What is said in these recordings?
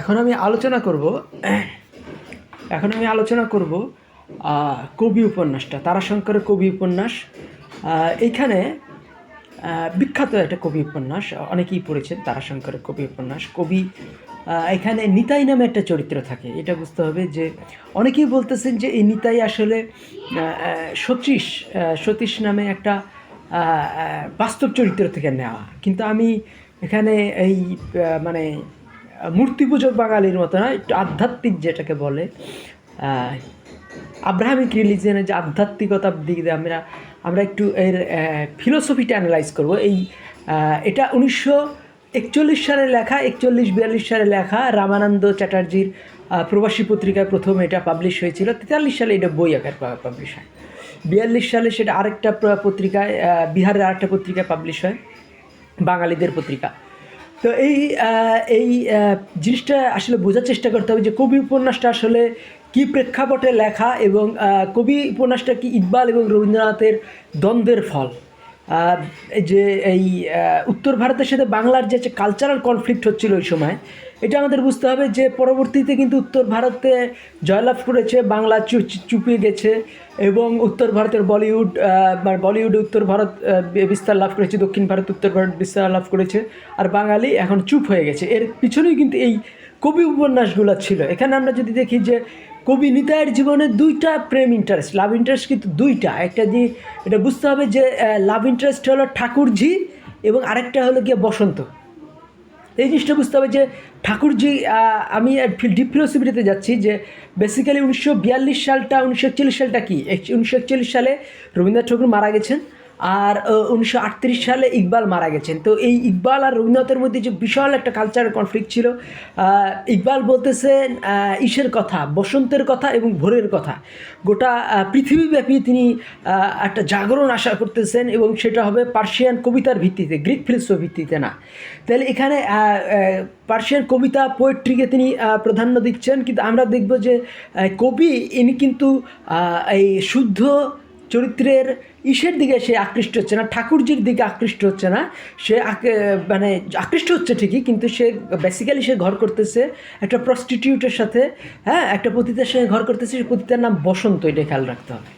এখন আমি আলোচনা করব, এখন আমি আলোচনা করব কবি উপন্যাসটা, তারাশঙ্করের কবি উপন্যাস। এইখানে বিখ্যাত একটা কবি উপন্যাস, অনেকেই পড়েছেন তারাশঙ্করের কবি উপন্যাস। কবি এখানে নিতাই নামে একটা চরিত্র থাকে, এটা বুঝতে হবে যে অনেকেই বলতেছেন যে এই নিতাই আসলে সতীশ সতীশ নামে একটা বাস্তব চরিত্র থেকে নেওয়া। কিন্তু আমি এখানে এই মানে মূর্তি পূজক বাঙালির মতো না, একটু আধ্যাত্মিক যেটাকে বলে। আব্রাহামিক রিলিজিয়ানের যে আধ্যাত্মিকতার দিক দিয়ে আমরা আমরা একটু এর ফিলোসফিটা অ্যানালাইজ করব। এই এটা উনিশশো একচল্লিশ সালে লেখা, একচল্লিশ বিয়াল্লিশ সালে লেখা রামানন্দ চ্যাটার্জির প্রবাসী পত্রিকায় প্রথম এটা পাবলিশ হয়েছিল। তেতাল্লিশ সালে এটা বই আকার পাবলিশ হয়। বিয়াল্লিশ সালে সেটা আরেকটা পত্রিকায় বিহারের আরেকটা পত্রিকায় পাবলিশ হয়। বাঙালিদের পত্রিকা। তো এই এই জিনিসটা আসলে বোঝার চেষ্টা করতে হবে যে কবি উপন্যাসটা আসলে কি প্রেক্ষাপটে লেখা এবং কবি উপন্যাসটা কি ইকবাল এবং রবীন্দ্রনাথের দ্বন্দ্বের ফল। যে এই উত্তর ভারতের সাথে বাংলার যে কালচারাল কনফ্লিক্ট হচ্ছিল ওই সময়, এটা আমাদের বুঝতে হবে যে পরবর্তীতে কিন্তু উত্তর ভারতে জয়লাভ করেছে, বাংলা চুপিয়ে গেছে এবং উত্তর ভারতের বলিউড বলিউডে উত্তর ভারত বিস্তার লাভ করেছে, দক্ষিণ ভারত উত্তর ভারত বিস্তার লাভ করেছে আর বাঙালি এখন চুপ হয়ে গেছে। এর পিছনেই কিন্তু এই কবি উপন্যাসগুলো ছিল। এখানে আমরা যদি দেখি যে কবি নিতাইয়ের জীবনে দুইটা প্রেম ইন্টারেস্ট লাভ ইন্টারেস্ট কিন্তু দুইটা। একটা যে এটা বুঝতে হবে যে লাভ ইন্টারেস্ট হলো ঠাকুরজি এবং আরেকটা হলো গিয়ে বসন্ত। এই জিনিসটা বুঝতে হবে যে ঠাকুরজি আমি ডিপ ফিলোসফিতে যাচ্ছি যে বেসিক্যালি উনিশশো বিয়াল্লিশ সালটা, উনিশশো একচল্লিশ সালটা কি? উনিশশো একচল্লিশ সালে রবীন্দ্রনাথ ঠাকুর মারা গেছেন। আর উনিশশো আটত্রিশ সালে ইকবাল মারা গেছেন। তো এই ইকবাল আর রবীন্দ্রনাথের মধ্যে যে বিশাল একটা কালচারাল কনফ্লিক্ট ছিল ইকবাল বলতেছেন ইসের কথা, বসন্তের কথা এবং ভোরের কথা। গোটা পৃথিবীব্যাপী তিনি একটা জাগরণ আশা করতেছেন এবং সেটা হবে পার্সিয়ান কবিতার ভিত্তিতে, গ্রিক ফিলোসফি ভিত্তিতে না। তাহলে এখানে পার্সিয়ান কবিতা পোয়েট্রিকে তিনি প্রাধান্য দিচ্ছেন। কিন্তু আমরা দেখব যে কবি, ইনি কিন্তু এই শুদ্ধ চরিত্রের ইসের দিকে সে আকৃষ্ট হচ্ছে না, ঠাকুরজির দিকে আকৃষ্ট হচ্ছে না। সে মানে আকৃষ্ট হচ্ছে ঠিকই, কিন্তু সে বেসিক্যালি সে ঘর করতেছে একটা প্রস্টিটিউটের সাথে হ্যাঁ একটা পতিতার সঙ্গে ঘর করতেছে, সে পতিতার নাম বসন্ত এটা খেয়াল রাখতে হবে।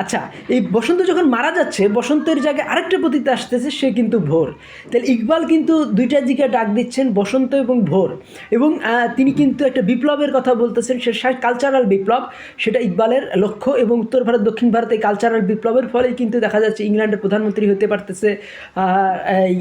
আচ্ছা এই বসন্ত যখন মারা যাচ্ছে, বসন্তের জায়গায় আরেকটা পতিতে আসতেছে, সে কিন্তু ভোর। তাহলে ইকবাল কিন্তু দুইটা দিকে ডাক দিচ্ছেন, বসন্ত এবং ভোর। এবং তিনি কিন্তু একটা বিপ্লবের কথা বলতেছেন, সে কালচারাল বিপ্লব, সেটা ইকবালের লক্ষ্য এবং উত্তর ভারত, দক্ষিণ ভারতে কালচারাল বিপ্লবের ফলেই কিন্তু দেখা যাচ্ছে ইংল্যান্ডের প্রধানমন্ত্রী হতে পারতেছে এই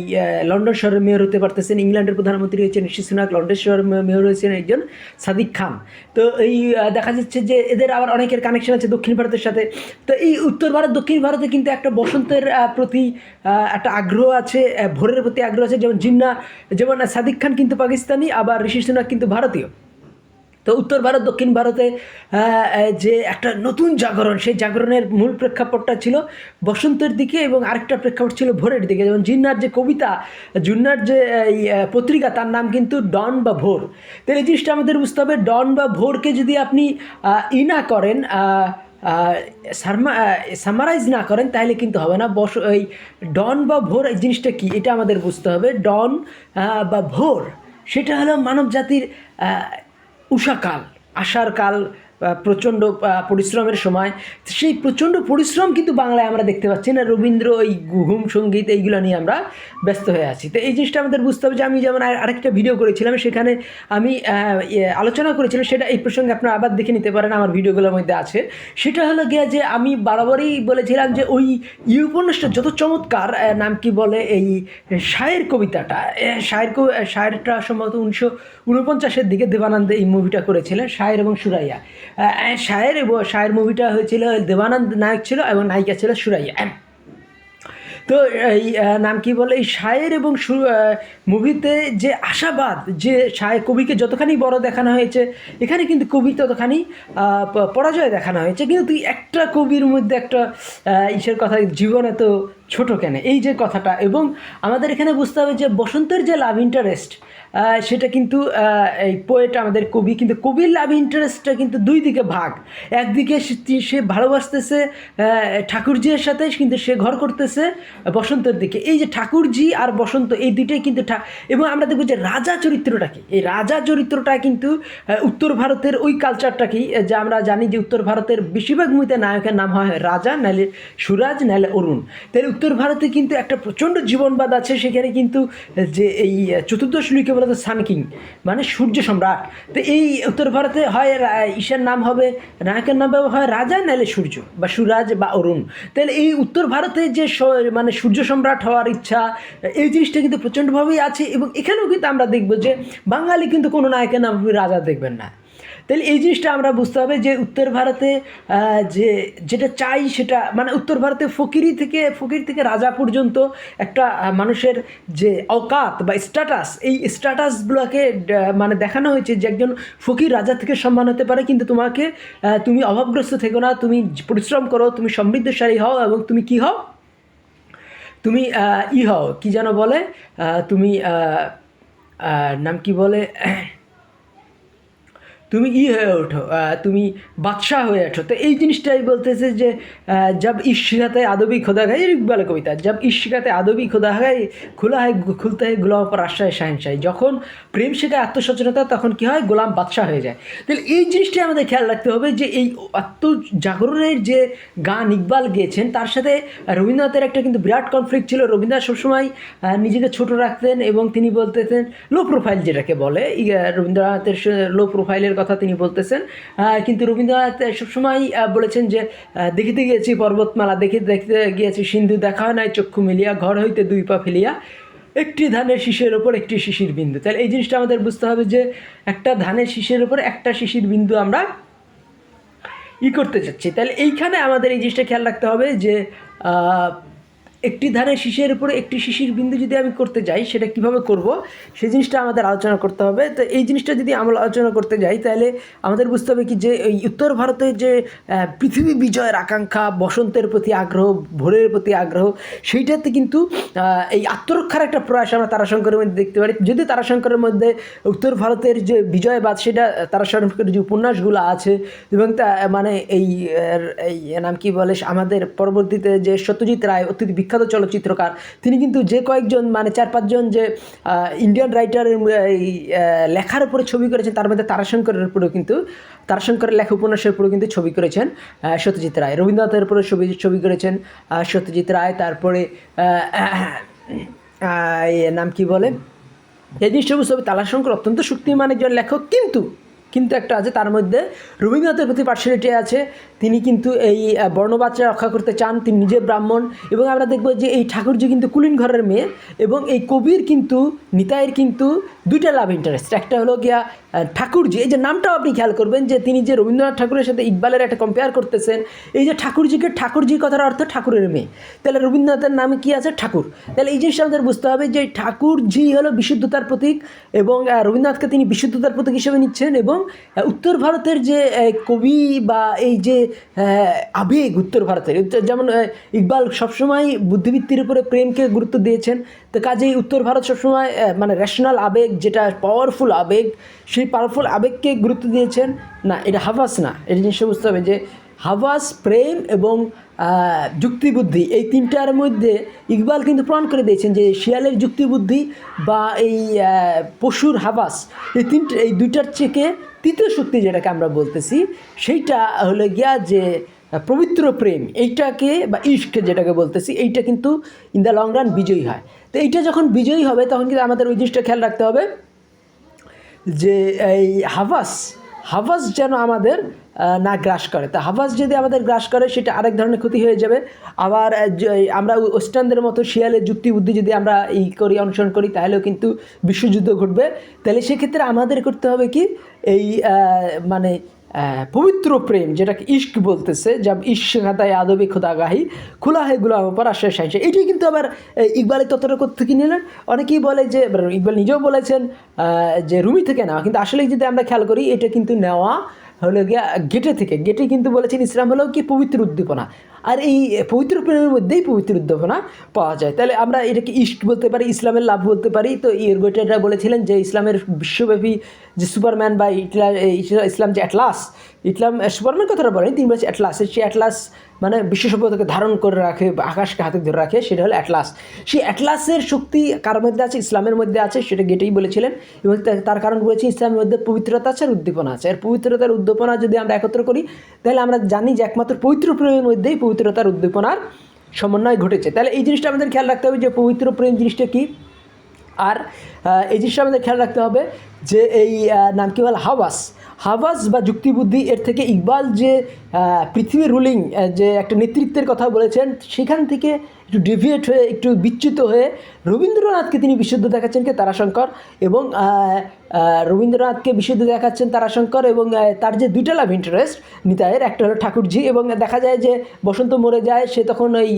লন্ডন শহরের মেয়র হতে পারতেছেন, ইংল্যান্ডের প্রধানমন্ত্রী হয়েছেন সুনাক, লন্ডন শহরের মেয়র হয়েছেন একজন সাদিক খান। তো এই দেখা যাচ্ছে যে এদের আবার অনেকের কানেকশন আছে দক্ষিণ ভারতের সাথে। তো এই উত্তর ভারত দক্ষিণ ভারতে কিন্তু একটা বসন্তের প্রতি একটা আগ্রহ আছে ভোরের প্রতি আগ্রহ আছে যেমন জিন্না যেমন সাদিক খান কিন্তু পাকিস্তানি আবার ঋষি সুনাক কিন্তু ভারতীয়। তো উত্তর ভারত দক্ষিণ ভারতে যে একটা নতুন জাগরণ সেই জাগরণের মূল প্রেক্ষাপটটা ছিল বসন্তের দিকে এবং আরেকটা প্রেক্ষাপট ছিল ভোরের দিকে। যেমন জিন্নার যে কবিতা জিন্নার যে পত্রিকা তার নাম কিন্তু ডন বা ভোর। তো এই জিনিসটা আমাদের বুঝতে হবে ডন বা ভোরকে যদি আপনি আহ, ই না করেন সামারাইজ না করেন তাহলে কিন্তু হবে না। বস ওই ডন বা ভোর এই জিনিসটা কি? এটা আমাদের বুঝতে হবে। ডন বা ভোর সেটা হলো মানব জাতির উষাকাল আষার কাল আহ, প্রচণ্ড পরিশ্রমের সময়। সেই প্রচণ্ড পরিশ্রম কিন্তু বাংলায় আমরা দেখতে পাচ্ছি না। রবীন্দ্র, এই ঘুম সংগীত, এইগুলো নিয়ে আমরা ব্যস্ত হয়ে আছি। তো এই জিনিসটা আমাদের বুঝতে হবে যে আমি যেমন আর- আরেকটা ভিডিও করেছিলাম, সেখানে আমি আলোচনা করেছিলাম, সেটা এই প্রসঙ্গে আপনারা আবার দেখে নিতে পারেন, আমার ভিডিওগুলোর মধ্যে আছে। সেটা হলো গিয়া যে আমি বারবারই বলেছিলাম যে ওই ই উপন্যাসটা যত চমৎকার নাম কি বলে, এই শায়ের কবিতাটা শায়ের শায়েরটা সম্ভবত উনিশশো উনপঞ্চাশের দিকে দেবানন্দ এই মুভিটা করেছিলেন, শায়ের এবং সুরাইয়া। শায়ের শায়ের মুভিটা হয়েছিল দেবানন্দ নায়ক ছিল এবং নায়িকা ছিল সুরাইয়া। তো এই নাম কি বলে? এই শায়ের এবং মুভিতে যে আশাবাদ, যে শায়ের কবিকে যতখানি বড় দেখানো হয়েছে, এখানে কিন্তু কবি ততখানি পরাজয় দেখানো হয়েছে। কিন্তু তুই একটা কবির মধ্যে একটা ইসের কথা, জীবন এত ছোট কেন? এই যে কথাটা এবং আমাদের এখানে বুঝতে হবে যে বসন্তের যে লাভ ইন্টারেস্ট সেটা কিন্তু এই পোয়েট আমাদের কবি, কিন্তু কবির লাভ ইন্টারেস্টটা কিন্তু দুই দিকে ভাগ। একদিকে সে- ভালোবাসতেছে ঠাকুরজির সাথে, কিন্তু সে ঘর করতেছে বসন্তের দিকে। এই যে ঠাকুরজি আর বসন্ত, এই দুইটাই কিন্তু এবং আমরা দেখব যে রাজা চরিত্রটা কি? এই রাজা চরিত্রটা কিন্তু উত্তর ভারতের ওই কালচারটাকেই যে আমরা জানি যে উত্তর ভারতের বেশিরভাগ মুভিতে নায়কের নাম হয় রাজা, নাহলে সুরাজ, নাহলে অরুণ। তাহলে উত্তর ভারতে কিন্তু একটা প্রচণ্ড জীবনবাদ আছে, সেখানে কিন্তু যে এই চতুর্দশ লুইকে বলা তো সান কিং মানে সূর্য সম্রাট। তো এই উত্তর ভারতে হয় ঈশার নাম হবে, নায়কের নাম হয় রাজা, নাহলে সূর্য, বা সুরাজ, বা অরুণ। তাহলে এই উত্তর ভারতে যে মানে সূর্য সম্রাট হওয়ার ইচ্ছা, এই জিনিসটা কিন্তু প্রচণ্ডভাবেই আছে এবং এখানেও কিন্তু আমরা দেখব যে বাঙালি কিন্তু কোনো নায়কের নাম রাজা দেখবেন না। তাহলে এই জিনিসটা আমরা বুঝতে হবে যে উত্তর ভারতে যে যেটা চাই সেটা মানে উত্তর ভারতে ফকিরি থেকে, ফকির থেকে রাজা পর্যন্ত একটা মানুষের যে অকাত বা স্ট্যাটাস এই স্ট্যাটাসগুলোকে মানে দেখানো হয়েছে যে একজন ফকির রাজা থেকে সম্মান হতে পারে, কিন্তু তোমাকে তুমি অভাবগ্রস্ত থেকো না, তুমি পরিশ্রম করো, তুমি সমৃদ্ধশালী হও এবং তুমি কি হও? তুমি ই হও, কি যেন বলে তুমি নাম কি বলে? তুমি ই হয়ে ওঠো তুমি বাদশাহ হয়ে ওঠো। তো এই জিনিসটাই বলতেছে যে জব ইশিকাতে আদবি খোদা গাই ইকবাল কবিতা, জব ইশিকাতে আদবি খোদা গাই খোলা হয়, খুলতে হয় গোলাম পর আশ্রয় শাহিনশাহী যখন প্রেম শেখায় আত্মসচেতনতা, তখন কি হয়? গোলাম বাদশাহ হয়ে যায়। তাহলে এই জিনিসটাই আমাদের খেয়াল রাখতে হবে যে, এই আত্মজাগরণের যে গান ইকবাল গেয়েছেন, তার সাথে রবীন্দ্রনাথের একটা কিন্তু বিরাট কনফ্লিক্ট ছিল। রবীন্দ্রনাথ সবসময় নিজেকে ছোট রাখতেন এবং তিনি বলতেছেন লো প্রোফাইল যেটাকে বলে রবীন্দ্রনাথের লো প্রোফাইলের কথা তিনি বলতেছেন। কিন্তু রবীন্দ্রনাথ সবসময় বলেছেন যে দেখিতে গিয়েছি পর্বতমালা, দেখিতে, দেখতে গিয়েছি সিন্ধু, দেখা হয় নাই, চক্ষু মিলিয়া, ঘর হইতে দুই পা ফেলিয়া, একটি ধানের শীষের ওপর একটি শিশির বিন্দু। তাহলে এই জিনিসটা আমাদের বুঝতে হবে যে, একটা ধানের শীষের ওপর একটা শিশির বিন্দু আমরা ই করতে চাচ্ছি। তাহলে এইখানে আমাদের এই জিনিসটা খেয়াল রাখতে হবে যে একটি ধানের শীষের উপরে একটি শিশির বিন্দু যদি আমি করতে যাই, সেটা কীভাবে করব? সেই জিনিসটা আমাদের আলোচনা করতে হবে। তো এই জিনিসটা যদি আমরা আলোচনা করতে যাই, তাহলে আমাদের বুঝতে হবে কি যে, এই উত্তর ভারতের যে পৃথিবী বিজয়ের আকাঙ্ক্ষা, বসন্তের প্রতি আগ্রহ, ভোরের প্রতি আগ্রহ, সেইটাতে কিন্তু এই আত্মরক্ষার একটা প্রয়াস আমরা তারাশঙ্করের মধ্যে দেখতে পারি। যদি তারাশঙ্করের মধ্যে উত্তর ভারতের যে বিজয়বাদ সেটা তারাশঙ্করের যে উপন্যাসগুলো আছে, এবং তা মানে এই এই নাম কি বলে, আমাদের পরবর্তীতে যে সত্যজিৎ রায় অত্যন্ত বিখ্যাত চলচ্চিত্রকার। তিনি কিন্তু যে কয়েকজন মানে চার পাঁচজন যে ইন্ডিয়ান রাইটারের লেখার উপরে ছবি করেছেন, তার মধ্যে তারাশঙ্করের উপরেও কিন্তু, তারাশঙ্করের লেখা উপন্যাসের উপরেও কিন্তু ছবি করেছেন সত্যজিৎ রায়। রবীন্দ্রনাথের উপরে ছবি ছবি করেছেন সত্যজিৎ রায়। তারপরে নাম কি বলে? এই জিনিসটা বুঝতে হবে তালাশঙ্কর অত্যন্ত শক্তিমান একজন লেখক, কিন্তু কিন্তু একটা আছে, তার মধ্যে রবীন্দ্রনাথের প্রতি পার্সোনালিটি আছে। তিনি কিন্তু এই বর্ণবাচ্চা রক্ষা করতে চান, তিনি নিজে ব্রাহ্মণ। এবং আমরা দেখব যে এই ঠাকুরজি কিন্তু কুলিন ঘরের মেয়ে এবং এই কবির কিন্তু, নিতাইয়ের কিন্তু দুইটা লাভ ইন্টারেস্ট একটা হলো গিয়া ঠাকুরজি। এই যে নামটাও আপনি খেয়াল করবেন যে তিনি যে রবীন্দ্রনাথ ঠাকুরের সাথে ইকবালের একটা কম্পেয়ার করতেছেন, এই যে ঠাকুরজিকে ঠাকুরজি কথার অর্থ ঠাকুরের মেয়ে। তাহলে রবীন্দ্রনাথের নামে কি আছে? ঠাকুর। তাহলে এই জিনিসটা আমাদের বুঝতে হবে যে ঠাকুরজি হলো বিশুদ্ধতার প্রতীক এবং রবীন্দ্রনাথকে তিনি বিশুদ্ধতার প্রতীক হিসেবে নিচ্ছেন এবং উত্তর ভারতের যে কবি বা এই যে আবেগ উত্তর ভারতের, যেমন ইকবাল সবসময় বুদ্ধিবৃত্তির উপরে প্রেমকে গুরুত্ব দিয়েছেন তো কাজেই উত্তর ভারত সবসময় মানে রেশনাল আবেগ, যেটা পাওয়ারফুল আবেগ, সেই পাওয়ারফুল আবেগকে গুরুত্ব দিয়েছেন। না, এটা হাভাস না। এটা জিনিসটা বুঝতে হবে যে হাভাস, প্রেম এবং যুক্তিবুদ্ধি, এই তিনটার মধ্যে ইকবাল কিন্তু প্রমাণ করে দিয়েছেন যে শিয়ালের যুক্তিবুদ্ধি বা এই পশুর হাভাস, এই তিনটে, এই দুইটার থেকে তৃতীয় শক্তি যেটাকে আমরা বলতেছি, সেইটা হলো গিয়া যে পবিত্র প্রেম, এইটাকে বা ইস্ক যেটাকে বলতেছি, এইটা কিন্তু ইন দ্য লং রান বিজয়ী হয়। তো এইটা যখন বিজয়ী হবে, তখন কিন্তু আমাদের ওই জিনিসটা খেয়াল রাখতে হবে যে এই হাভাস হাভাস যেন আমাদের না গ্রাস করে। তা হাভাস যদি আমাদের গ্রাস করে, সেটা আরেক ধরনের ক্ষতি হয়ে যাবে। আবার আমরা ওয়েস্টার্নদের মতো শিয়ালের যুক্তি বুদ্ধি যদি আমরা ই করি, অনুসরণ করি, তাহলেও কিন্তু বিশ্বযুদ্ধ ঘটবে। তাহলে সেক্ষেত্রে আমাদের করতে হবে কি? এই মানে পবিত্র প্রেম, যেটাকে ইস্ক বলতেছে, যা ইস্ক খাতায় আদবি, খোদাগাহি, খোলা হয়ে গুলাম পর আশ্বাস সাহিংসা এটি কিন্তু আবার ইকবালের ইকবালের তত্ত্বটা থেকে নিলেন? অনেকেই বলে যে ইকবাল নিজেও বলেছেন যে রুমি থেকে নেওয়া। কিন্তু আসলে যদি আমরা খেয়াল করি, এটা কিন্তু নেওয়া হলো গিয়া গেটে থেকে। গেটে কিন্তু বলেছেন ইসলাম হলো কি পবিত্র উদ্দীপনা। আর এই পবিত্র প্রেমের মধ্যেই পবিত্র উদ্দীপনা পাওয়া যায়। তাহলে আমরা এটাকে ইস্ট বলতে পারি, ইসলামের লাভ বলতে পারি। তো এর বলেছিলেন যে ইসলামের বিশ্বব্যাপী যে সুপারম্যান বা ইটলা ইসলা- ইসলাম যে অ্যাটলাস, ইসলাম সুপারম্যান কথাটা বলেন, তিনি বলছে অ্যাটলাস। সেই অ্যাটলাস মানে বিশ্ব সভ্যতাকে ধারণ করে রাখে, আকাশকে হাতে ধরে রাখে, সেটা হলো অ্যাটলাস। সেই অ্যাটলাসের শক্তি কার মধ্যে আছে? ইসলামের মধ্যে আছে, সেটা গেটেই বলেছিলেন। এবং তার কারণ বলেছি ইসলামের মধ্যে পবিত্রতা আছে আর উদ্দীপনা আছে। আর পবিত্রতার উদ্দীপনা যদি আমরা একত্র করি, তাহলে আমরা জানি যে একমাত্র পবিত্র প্রেমের মধ্যেই পবিত্রতার উদ্দীপনার সমন্বয় ঘটেছে। তাহলে এই জিনিসটা আমাদের খেয়াল রাখতে হবে যে পবিত্র প্রেম জিনিসটা কী? আর এই জিনিসটা আমাদের খেয়াল রাখতে হবে যে এই নাম কি বলে? হাওয়াস। হাওয়াস বা যুক্তিবুদ্ধি এর থেকে ইকবাল যে পৃথিবীর রুলিং যে একটা নেতৃত্বের কথা বলেছেন, সেখান থেকে একটু ডেভিয়েট হয়ে, একটু বিচ্যুত হয়ে রবীন্দ্রনাথকে তিনি বিশুদ্ধ দেখাচ্ছেন কে? তারাশঙ্কর। এবং রবীন্দ্রনাথকে বিশুদ্ধ দেখাচ্ছেন তারাশঙ্কর এবং তার যে দুইটা লাভ ইন্টারেস্ট নিতাইয়ের, একটা হলো ঠাকুরজি এবং দেখা যায় যে বসন্ত মরে যায়, সে তখন ওই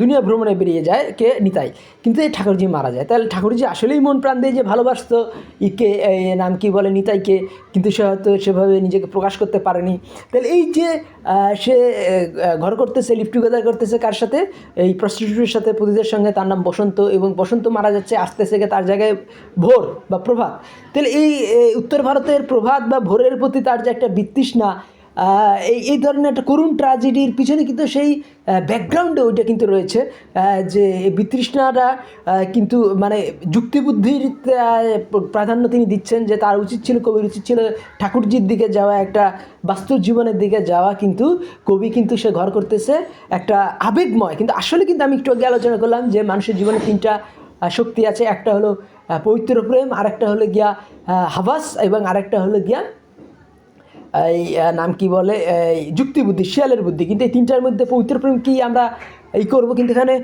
দুনিয়া ভ্রমণে বেরিয়ে যায় কে? নিতাই। কিন্তু এই ঠাকুরজি মারা যায়। তাহলে ঠাকুরজি আসলেই মন প্রাণ দিয়ে যে ভালোবাসতো ইকে নাম কি বলে নিতাইকে? কিন্তু সে হয়তো সেভাবে নিজেকে প্রকাশ করতে পারেনি। তাহলে এই যে সে ঘর করতেছে লিভ টুগেদার করতেছে কার সাথে? এই প্রস্টিটিউটের সাথে পুরুষদের সঙ্গে, তার নাম বসন্ত এবং বসন্ত মারা যাচ্ছে আসতেছে গিয়ে তার জায়গায় ভোর বা প্রভাত। তাহলে এই উত্তর ভারতের প্রভাত বা ভোরের প্রতি তার যে একটা বিতৃষ্ণা এই এই ধরনের একটা করুণ ট্র্যাজেডির পিছনে কিন্তু সেই ব্যাকগ্রাউন্ডে ওইটা কিন্তু রয়েছে যে বিতৃষ্ণাটা কিন্তু মানে যুক্তিবুদ্ধির প্রাধান্য তিনি দিচ্ছেন যে তার উচিত ছিল, কবির উচিত ছিল ঠাকুরজির দিকে যাওয়া, একটা বাস্তব জীবনের দিকে যাওয়া, কিন্তু কবি কিন্তু সে ঘর করতেছে একটা আবেগময়। কিন্তু আসলে কিন্তু আমি একটু আগে আলোচনা করলাম যে মানুষের জীবনে তিনটা শক্তি আছে। একটা হলো পবিত্র প্রেম, আরেকটা হলো গিয়া হাবাস, এবং আরেকটা হলো গিয়া, এই নাম কি বলে যুক্তি বুদ্ধি, শিয়ালের বুদ্ধি। কিন্তু এই তিনটার মধ্যে পবিত্র প্রেম কি আমরা এই করব? কিন্তু এখানে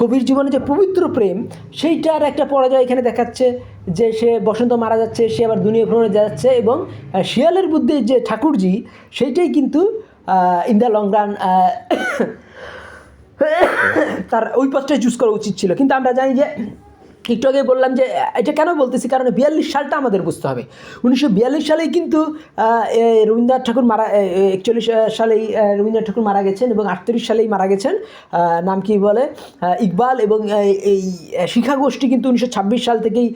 কবির জীবনে যে পবিত্র প্রেম, সেইটার একটা পরাজয় এখানে দেখাচ্ছে যে সে বসন্ত মারা যাচ্ছে, সে আবার দুনিয়া ভ্রমণে যাচ্ছে, এবং শিয়ালের বুদ্ধি যে ঠাকুরজি, সেইটাই কিন্তু ইন দ্য লং রান তার ওই পথটাই চুজ করা উচিত ছিল। কিন্তু আমরা জানি যে একটু আগে বললাম যে, এটা কেন বলতেছি? কারণ বিয়াল্লিশ সালটা আমাদের বুঝতে হবে। উনিশশো বিয়াল্লিশ সালেই কিন্তু রবীন্দ্রনাথ ঠাকুর মারা একচল্লিশ সালেই রবীন্দ্রনাথ ঠাকুর মারা গেছেন এবং আটত্রিশ সালেই মারা গেছেন। নাম কি বলে? ইকবাল এবং এই- শিক্ষা গোষ্ঠী কিন্তু উনিশশো ছাব্বিশ সাল থেকেই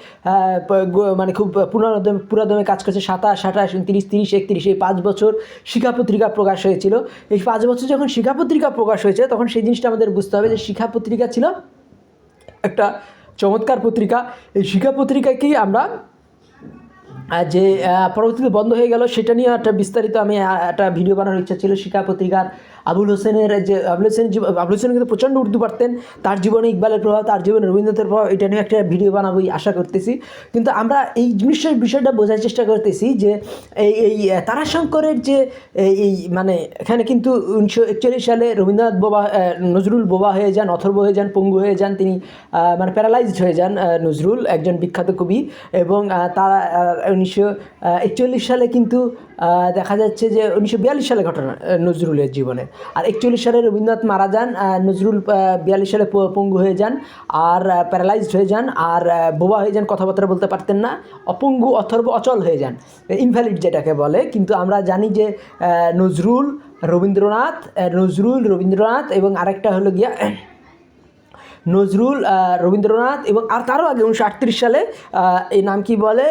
মানে খুব পুনরদমে পুরাদমে কাজ করছে। সাতাশ, আঠাশ, উনত্রিশ, তিরিশ, একত্রিশ, এই পাঁচ বছর শিক্ষা পত্রিকা প্রকাশ হয়েছিল। এই পাঁচ বছর যখন শিক্ষা পত্রিকা প্রকাশ হয়েছে, তখন সেই জিনিসটা আমাদের বুঝতে হবে যে শিক্ষা পত্রিকা ছিল একটা চমৎকার পত্রিকা। এই শিক্ষা পত্রিকাকেই আমরা যে পরবর্তীতে বন্ধ হয়ে গেল, সেটা নিয়ে একটা বিস্তারিত আমি একটা ভিডিও বানানোর ইচ্ছা ছিল শিক্ষা পত্রিকার। আবুল হোসেনের যে, আবুল হোসেন আবুল হোসেন কিন্তু প্রচণ্ড উর্দু পারতেন। তার জীবনে ইকবালের প্রভাব, তার জীবনে রবীন্দ্রনাথের প্রভাব, এটা নিয়ে একটা ভিডিও বানাবোই আশা করতেছি। কিন্তু আমরা এই জিনিসের বিষয়টা বোঝার চেষ্টা করতেছি যে, এই এই তারাশঙ্করের যে, এই মানে এখানে কিন্তু উনিশশো একচল্লিশ সালে রবীন্দ্রনাথ বোবা নজরুল বোবা হয়ে যান, অথর্ব হয়ে যান, পঙ্গু হয়ে যান, তিনি মানে প্যারালাইজড হয়ে যান নজরুল, একজন বিখ্যাত কবি। এবং তারা উনিশশো একচল্লিশ সালে কিন্তু দেখা যাচ্ছে যে উনিশশো বিয়াল্লিশ সালে ঘটনা নজরুলের জীবনে। আর একচল্লিশ সালে রবীন্দ্রনাথ মারা যান নজরুল বিয়াল্লিশ সালে পঙ্গু হয়ে যান, আর প্যারালাইজড হয়ে যান, আর বোবা হয়ে যান, কথাবার্তা বলতে পারতেন না, অপঙ্গু অথর্ব অচল হয়ে যান ইনভ্যালিড যেটাকে বলে। কিন্তু আমরা জানি যে নজরুল, রবীন্দ্রনাথ নজরুল, রবীন্দ্রনাথ এবং আরেকটা হলো গিয়া নজরুল রবীন্দ্রনাথ এবং আর তারও আগে উনিশশো আটত্রিশ সালে এই নাম কি বলে?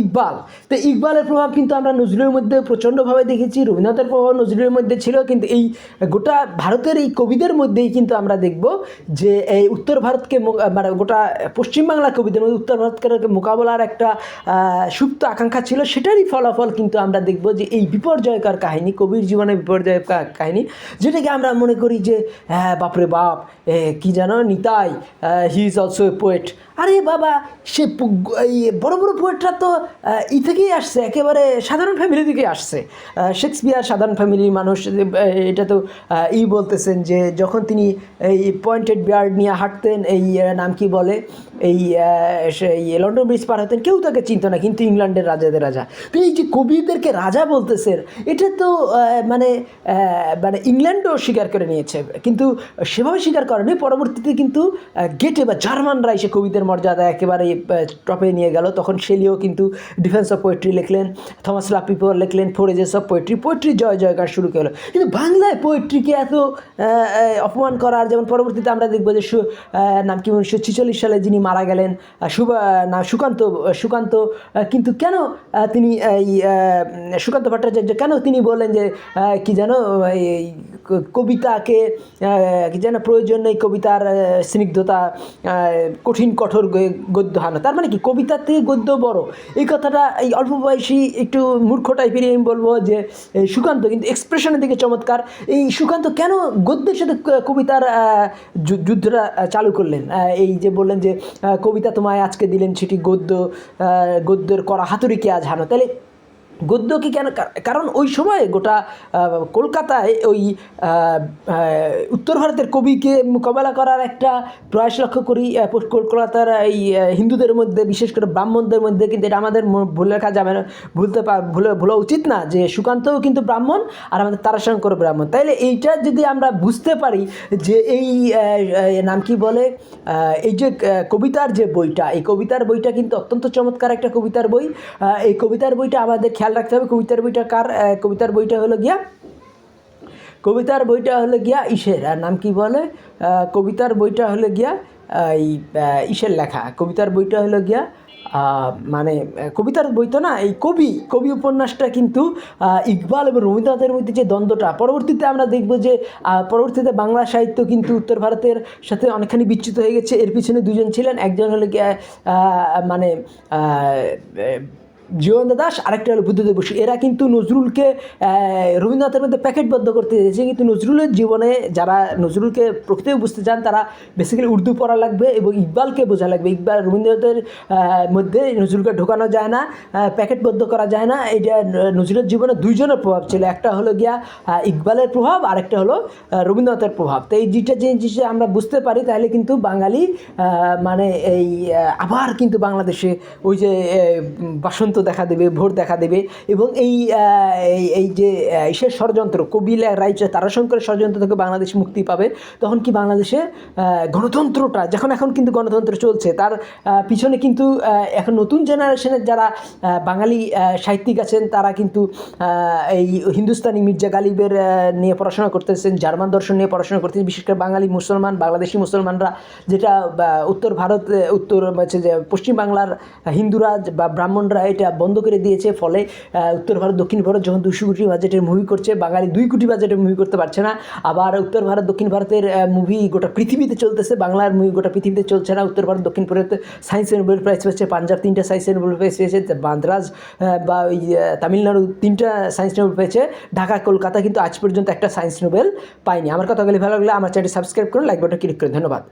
ইকবাল। তো ইকবালের প্রভাব কিন্তু আমরা নজরুলের মধ্যে প্রচণ্ডভাবে দেখেছি, রবীন্দ্রনাথের প্রভাব নজরুলের মধ্যে ছিল, কিন্তু এই গোটা ভারতের এই কবিদের মধ্যেই কিন্তু আমরা দেখব যে এই উত্তর ভারতকে মানে গোটা পশ্চিমবাংলা কবিদের মধ্যে উত্তর ভারতকে মোকাবেলার একটা সুপ্ত আকাঙ্ক্ষা ছিল, সেটারই ফলাফল কিন্তু আমরা দেখব যে এই বিপর্যয়কার কাহিনী, কবির জীবনে বিপর্যয়কার কাহিনী, যেটাকে আমরা মনে করি যে হ্যাঁ বাপরে বাপ কি জানো Nitai he is also a poet আরে বাবা, সে এই বড় বড় পোয়েটরা তো ই থেকেই আসছে, একেবারে সাধারণ ফ্যামিলি থেকে আসছে। শেক্সপিয়ার সাধারণ ফ্যামিলির মানুষ এটা তো ই বলতেছেন যে যখন তিনি এই পয়েন্টেড বিয়ার্ড নিয়ে হাঁটতেন, এই নাম কি বলে? এই সেই লন্ডন ব্রিজ পার হতেন, কেউ তাকে চিনত না, কিন্তু ইংল্যান্ডের রাজাদের রাজা। তো এই যে কবিদেরকে রাজা বলতেছেন, এটা তো মানে মানে ইংল্যান্ডও স্বীকার করে নিয়েছে। কিন্তু সেভাবে স্বীকার করেনি, পরবর্তীতে কিন্তু গেটে বা জার্মানরা এসে কবিদের মর্যাদা একেবারে টপে নিয়ে গেল। তখন শেলিও কিন্তু ডিফেন্স অফ পোয়েট্রি লিখলেন, থমাস লাপিপো লিখলেন, four ages of poetry poetry জয় জয়কার শুরু করল। কিন্তু বাংলায় পোয়েট্রিকে এত অপমান করার যেমন পরবর্তীতে আমরা দেখব যে নাম কি উনিশশো ছেচল্লিশ সালে যিনি মারা গেলেন সুবা না সুকান্ত সুকান্ত কিন্তু কেন তিনি এই সুকান্ত ভট্টাচার্য, কেন তিনি বললেন যে কি যেন, এই কবিতাকে কি যেন প্রয়োজন নেই কবিতার স্নিগ্ধতা কঠিন, কঠোর গদ্য হানো। তার মানে কি? কবিতার থেকে গদ্য বড়। এই কথাটা এই অল্প বয়সী একটু মূর্খ টাইপের আমি বলব যে সুকান্ত, কিন্তু এক্সপ্রেশনের দিকে চমৎকার। এই সুকান্ত কেন গদ্যের সাথে কবিতার যুদ্ধটা চালু করলেন? এই যে বললেন যে কবিতা তোমায় আজকে দিলেন সেটি গদ্য গদ্যের করা হাতুড়িকে আজ হানো। তাহলে গদ্য কি কেন? কারণ ওই সময়ে গোটা কলকাতায় ওই উত্তর ভারতের কবিকে মোকাবেলা করার একটা প্রয়াস লক্ষ্য করি কলকাতার এই হিন্দুদের মধ্যে, বিশেষ করে ব্রাহ্মণদের মধ্যে, কিন্তু এটা আমাদের ভুলে রাখা যাবে না, ভুলতে ভুলে, ভোলা উচিত না যে সুকান্তও কিন্তু ব্রাহ্মণ আর আমাদের তারাশঙ্কর ব্রাহ্মণ। তাইলে এইটা যদি আমরা বুঝতে পারি যে এই নাম কি বলে এই যে কবিতার যে বইটা, এই কবিতার বইটা কিন্তু অত্যন্ত চমৎকার একটা কবিতার বই এই কবিতার বইটা আমাদের খেয়াল রাখতে হবে, কবিতার বইটা কার কবিতার বইটা হলো গিয়া, কবিতার বইটা হলো গিয়া ইসের, আর নাম কি বলে? কবিতার বইটা হলো গিয়া এই ইসের লেখা। কবিতার বইটা হলো গিয়া মানে কবিতার বই তো না, এই কবি কবি উপন্যাসটা কিন্তু ইকবাল এবং রবীন্দ্রনাথের মধ্যে যে দ্বন্দ্বটা, পরবর্তীতে আমরা দেখব যে পরবর্তীতে বাংলা সাহিত্য কিন্তু উত্তর ভারতের সাথে অনেকখানি বিচ্যুত হয়ে গেছে। এর পিছনে দুজন ছিলেন, একজন হলো গিয়া মানে আহ, জীবন্ত দাস আরেকটা হলো বুদ্ধদেব বসু। এরা কিন্তু নজরুলকে রবীন্দ্রনাথের মধ্যে প্যাকেটবদ্ধ করতে চেয়েছে কিন্তু নজরুলের জীবনে যারা নজরুলকে প্রকৃতিও বুঝতে চান তারা বেসিক্যালি উর্দু পড়া লাগবে এবং ইকবালকে বোঝা লাগবে। ইকবাল রবীন্দ্রনাথের মধ্যে নজরুলকে ঢোকানো যায় না প্যাকেটবদ্ধ করা যায় না। এটা নজরুলের জীবনে দুইজনের প্রভাব ছিল। একটা হলো গিয়া ইকবালের প্রভাব আরেকটা হলো রবীন্দ্রনাথের প্রভাব। তো এই দুইটা জিনিস আমরা বুঝতে পারি তাহলে কিন্তু বাঙালি মানে এই আবার কিন্তু বাংলাদেশে ওই যে আহ, বাসন্ত দেখা দেবে, ভোর দেখা দেবে এবং এই এই- যে ইসের ষড়যন্ত্র, কবিল রাইচ তারাশঙ্করের ষড়যন্ত্র থেকে বাংলাদেশ মুক্তি পাবে, তখন কি বাংলাদেশে গণতন্ত্রটা, যখন এখন কিন্তু গণতন্ত্র চলছে, তার পিছনে কিন্তু এখন নতুন জেনারেশনের যারা বাঙালি সাহিত্যিক আছেন, তারা কিন্তু এই হিন্দুস্তানি মির্জা গালিবের নিয়ে পড়াশোনা করতেছেন, জার্মান দর্শন নিয়ে পড়াশোনা করতেছেন, বিশেষ করে বাঙালি মুসলমান, বাংলাদেশি মুসলমানরা, যেটা উত্তর ভারত, উত্তর, হচ্ছে যে পশ্চিম বাংলার হিন্দুরা বা ব্রাহ্মণরা এটা বন্ধ করে দিয়েছে। ফলে উত্তর ভারত, দক্ষিণ ভারত যখন দুশো কোটি বাজেটের মুভি করছে, বাঙালি দুই কোটি বাজেটের মুভি করতে পারছে না। আবার উত্তর ভারত, দক্ষিণ ভারতের মুভি গোটা পৃথিবীতে চলতেছে। বাংলার মুভি গোটা পৃথিবীতে চলছে না। উত্তর ভারত, দক্ষিণ ভারত সায়েন্স নোবেল প্রাইজ পেয়েছে পাঞ্জাব তিনটা সায়েন্স নোবেল প্রাইজ পেয়েছে। বান্দ্রাজ বা ওই তামিলনাড়ু তিনটা সায়েন্স নোবেল পেয়েছে। ঢাকা, কলকাতা কিন্তু আজ পর্যন্ত একটা সায়েন্স নোবেল পায়নি। আমার কথা বলে ভালো লাগলে। আমার চ্যানেল সাবস্ক্রাইব করুন লাইক বাটন ক্লিক করুন। ধন্যবাদ।